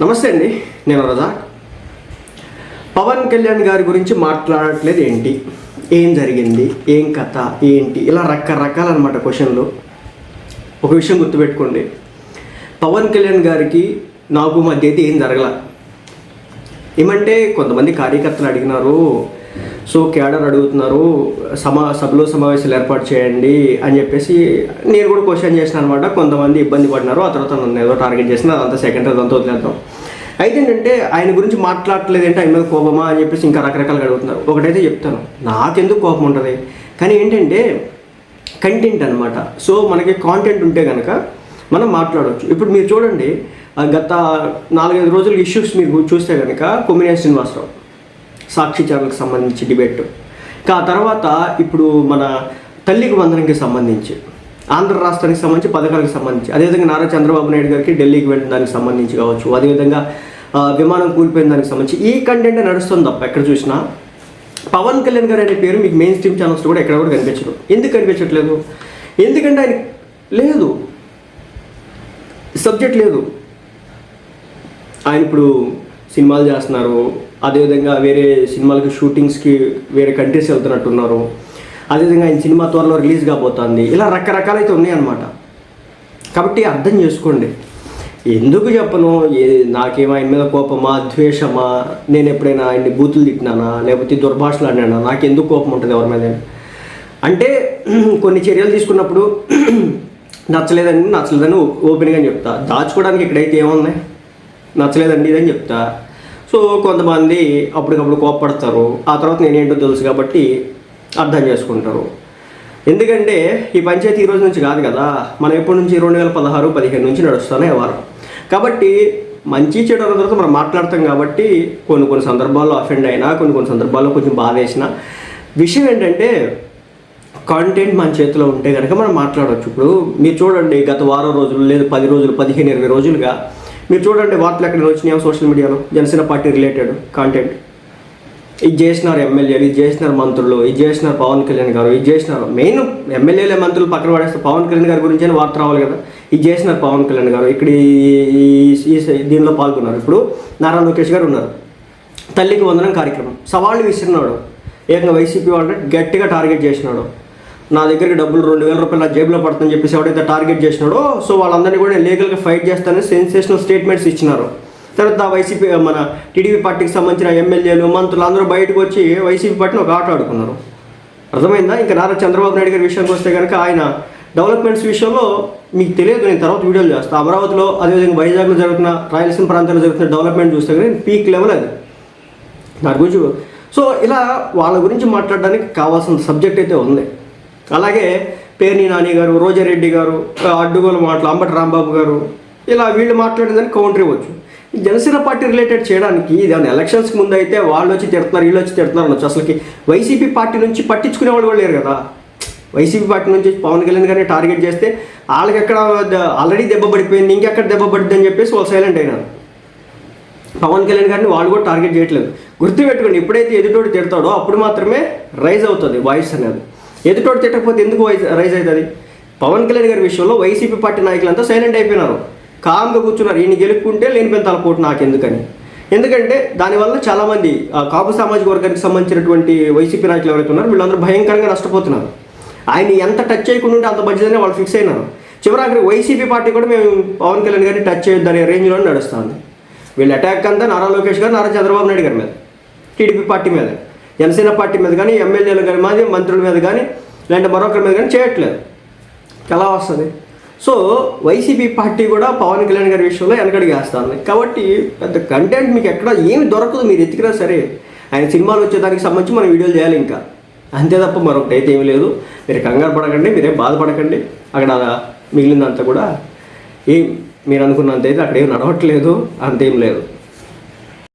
నమస్తే అండి నేను రజా. పవన్ కళ్యాణ్ గారి గురించి మాట్లాడట్లేదు ఏంటి? ఏం జరిగింది? ఏం కథ? ఏంటి? ఇలా రకరకాలన్నమాట క్వశ్చన్లు. ఒక విషయం గుర్తుపెట్టుకోండి. పవన్ కళ్యాణ్ గారికి నాకు మధ్య అయితే ఏం జరగల. ఏమంటే కొంతమంది కార్యకర్తలు అడిగినారు సో కేడర్ అడుగుతున్నారు సమా సభలో సమావేశాలు ఏర్పాటు చేయండి అని చెప్పేసి నేను కూడా క్వశ్చన్ చేసిన అనమాట కొంతమంది ఇబ్బంది పడినారు ఆ తర్వాత నన్ను ఏదో టార్గెట్ చేసిన అదంతా సెకండ్ అదంతా వదిలేద్దాం. అయితే ఏంటంటే ఆయన గురించి మాట్లాడట్లేదంటే ఆయన మీద కోపమా అని చెప్పేసి ఇంకా రకరకాలుగా అడుగుతున్నారు. ఒకటైతే చెప్తాను నాకెందుకు కోపం ఉంటుంది? కానీ ఏంటంటే కంటెంట్ అనమాట సో మనకి కాంటెంట్ ఉంటే కనుక మనం మాట్లాడవచ్చు ఇప్పుడు మీరు చూడండి గత నాలుగైదు రోజుల ఇష్యూస్ మీరు చూస్తే కనుక కొమ్మినేని శ్రీనివాసరావు సాక్షి ఛానల్కి సంబంధించి డిబేట్. ఇంకా ఆ తర్వాత ఇప్పుడు మన తల్లికి వందనంకి సంబంధించి ఆంధ్ర రాష్ట్రానికి సంబంధించి పథకాలకు సంబంధించి అదేవిధంగా నారా చంద్రబాబు నాయుడు గారికి ఢిల్లీకి వెళ్ళిన దానికి సంబంధించి కావచ్చు అదేవిధంగా విమానం కూలిపోయిన దానికి సంబంధించి ఈ కంటెంట్ నడుస్తుంది తప్ప ఎక్కడ చూసినా. పవన్ కళ్యాణ్ గారు అనే పేరు మీకు మెయిన్ స్ట్రీమ్ ఛానల్స్ కూడా ఎక్కడ కూడా కనిపించరు ఎందుకు కనిపించట్లేదు? ఎందుకంటే ఆయన లేదు. సబ్జెక్ట్ లేదు. ఆయన ఇప్పుడు సినిమాలు చేస్తున్నారు. అదేవిధంగా వేరే సినిమాలకి షూటింగ్స్కి వేరే కంట్రీస్ వెళ్తున్నట్టున్నారు. అదేవిధంగా ఆయన సినిమా త్వరలో రిలీజ్ కాబోతుంది. ఇలా రకరకాలైతే ఉన్నాయన్నమాట. కాబట్టి అర్థం చేసుకోండి. ఎందుకు చెప్పను? ఏ నాకేమో ఆయన మీద కోపమా ద్వేషమా? నేను ఎప్పుడైనా ఆయన్ని బూతులు తిట్టినానా? లేకపోతే దుర్భాషలు అన్నానా నాకు ఎందుకు కోపం ఉంటుంది ఎవరి మీద అంటే కొన్ని చర్యలు తీసుకున్నప్పుడు నచ్చలేదని నచ్చలేదని ఓపెన్గా చెప్తా. దాచుకోవడానికి ఇక్కడైతే ఏముంది నచ్చలేదండి ఇదని చెప్తా. సో కొంతమంది అప్పటికప్పుడు కోప్పడతారు. ఆ తర్వాత నేనేంటో తెలుసు కాబట్టి అర్థం చేసుకుంటారు. ఎందుకంటే ఈ పంచాయతీ ఈ రోజు నుంచి కాదు కదా. మనం ఎప్పటి నుంచి రెండు వేల పదహారు పదిహేను నుంచి నడుస్తూనే వారు. కాబట్టి మంచి చెడు అన్న తర్వాత మనం మాట్లాడతాం కాబట్టి కొన్ని కొన్ని సందర్భాల్లో అఫెండ్ అయినా కొన్ని కొన్ని సందర్భాల్లో కొంచెం బాధ వేసిన. విషయం ఏంటంటే కాంటెంట్ మన చేతిలో ఉంటే కనుక మనం మాట్లాడవచ్చు ఇప్పుడు మీరు చూడండి గత వారం రోజులు లేదు పది రోజులు పదిహేను ఇరవై రోజులుగా మీరు చూడండి వార్తలు ఎక్కడ వచ్చినాయో సోషల్ మీడియాలో జనసేన పార్టీ రిలేటెడ్ కాంటెంట్ ఇది చేసినారు ఎమ్మెల్యేలు ఇది చేసినారు మంత్రులు ఇది చేసినారు పవన్ కళ్యాణ్ గారు ఇది చేసినారు మెయిన్ ఎమ్మెల్యేలే మంత్రులు పక్కన పడేస్తే పవన్ కళ్యాణ్ గారి గురించి అయినా వార్త రావాలి కదా. ఇది చేసినారు పవన్ కళ్యాణ్ గారు ఇక్కడ ఈ- ఈ- ఈ దీనిలో పాల్గొన్నారు. ఇప్పుడు నారా లోకేష్ గారు ఉన్నారు. తల్లికి వందనం కార్యక్రమం. సవాళ్ళు విసిరినాడు. ఏకంగా వైసీపీ వాళ్ళని గట్టిగా టార్గెట్ చేసినాడు. నా దగ్గరికి డబ్బులు రెండు వేల రూపాయలు నా జేబులో పడుతుందని చెప్పేసి ఎవడైతే టార్గెట్ చేసినాడో సో వాళ్ళందరినీ కూడా నేను లీగల్గా ఫైట్ చేస్తానని సెన్సేషనల్ స్టేట్మెంట్స్ ఇచ్చినారు. తర్వాత ఆ వైసీపీ మన టీడీపీ పార్టీకి సంబంధించిన ఎమ్మెల్యేలు మంత్రులు అందరూ బయటకు వచ్చి వైసీపీ పార్టీని ఒక ఆట ఆడుకున్నారు. అర్థమైందా? ఇంకా నారా చంద్రబాబు నాయుడు గారి విషయానికి వస్తే కనుక ఆయన డెవలప్మెంట్స్ విషయంలో మీకు తెలియదు నేను తర్వాత వీడియోలు చేస్తాను అమరావతిలో అదేవిధంగా వైజాగ్లో జరుగుతున్న రాయలసీమ ప్రాంతంలో జరుగుతున్న డెవలప్మెంట్ చూస్తే కానీ పీక్ లెవెల్ అది. దాని గురించి సో ఇలా వాళ్ళ గురించి మాట్లాడడానికి కావాల్సిన సబ్జెక్ట్ అయితే ఉంది. అలాగే పేర్ని నాని గారు రోజారెడ్డి గారు అడ్డుగోలు మాటలు అంబటి రాంబాబు గారు ఇలా వీళ్ళు మాట్లాడేదానికి కౌంటర్ ఇవ్వచ్చు. జనసేన పార్టీ రిలేటెడ్ చేయడానికి దాని ఎలక్షన్స్కి ముందు అయితే వాళ్ళు వచ్చి తిడుతున్నారు వీళ్ళు వచ్చి తిడుతున్నారు అనొచ్చు. అసలుకి వైసీపీ పార్టీ నుంచి పట్టించుకునే వాళ్ళు కూడా లేరు కదా. వైసీపీ పార్టీ నుంచి పవన్ కళ్యాణ్ గారిని టార్గెట్ చేస్తే వాళ్ళకి ఎక్కడ ఆల్రెడీ దెబ్బ పడిపోయింది ఇంకెక్కడ దెబ్బ పడింది అని చెప్పేసి వాళ్ళు సైలెంట్ అయినారు. పవన్ కళ్యాణ్ గారిని వాళ్ళు కూడా టార్గెట్ చేయట్లేదు. గుర్తుపెట్టుకోండి ఎప్పుడైతే ఎదుటోడు తిడతాడో అప్పుడు మాత్రమే రైజ్ అవుతుంది వాయిస్ అనేది. ఎదుటోడు తిట్టకపోతే ఎందుకు రైజ్ అవుతుంది? పవన్ కళ్యాణ్ గారి విషయంలో వైసీపీ పార్టీ నాయకులంతా సైలెంట్ అయిపోయినారు. కామ్గా కూర్చున్నారు. ఈయన గెలుపుకుంటే లేనిపోయిన తలపోటు నాకెందుకని. ఎందుకంటే దానివల్ల చాలామంది ఆ కాపు సామాజిక వర్గానికి సంబంధించినటువంటి వైసీపీ నాయకులు ఎవరైతే ఉన్నారో వీళ్ళందరూ భయంకరంగా నష్టపోతున్నారు. ఆయన ఎంత టచ్ చేయకుండా ఉంటే అంత మంచిదని వాళ్ళు ఫిక్స్ అయినారు. చివరాఖరి వైసీపీ పార్టీ కూడా మేము పవన్ కళ్యాణ్ గారిని టచ్ చేయొద్దు అనే రేంజ్లో నడుస్తుంది. వీళ్ళ అటాక్ అంతా నారా లోకేష్ గారు నారా చంద్రబాబు నాయుడు గారి మీద టీడీపీ పార్టీ మీద. జనసేన పార్టీ మీద కానీ ఎమ్మెల్యేల కానీ మీద మంత్రుల మీద కానీ లేదంటే మరొకరి మీద కానీ చేయట్లేదు. ఎలా వస్తుంది? సో వైసీపీ పార్టీ కూడా పవన్ కళ్యాణ్ గారి విషయంలో వెనకడికి కాబట్టి పెద్ద కంటెంట్ మీకు ఎక్కడ ఏమి దొరకదు మీరు ఎత్తికినా సరే. ఆయన సినిమాలు వచ్చేదానికి సంబంధించి మనం వీడియోలు చేయాలి ఇంకా. అంతే తప్ప మరొకటి అయితే ఏమీ లేదు. మీరు కంగారు పడకండి మీరేం బాధపడకండి. అక్కడ మిగిలిందంతా కూడా ఏం మీరు అనుకున్నంత అయితే అక్కడ ఏం నడవట్లేదు అంతేం లేదు.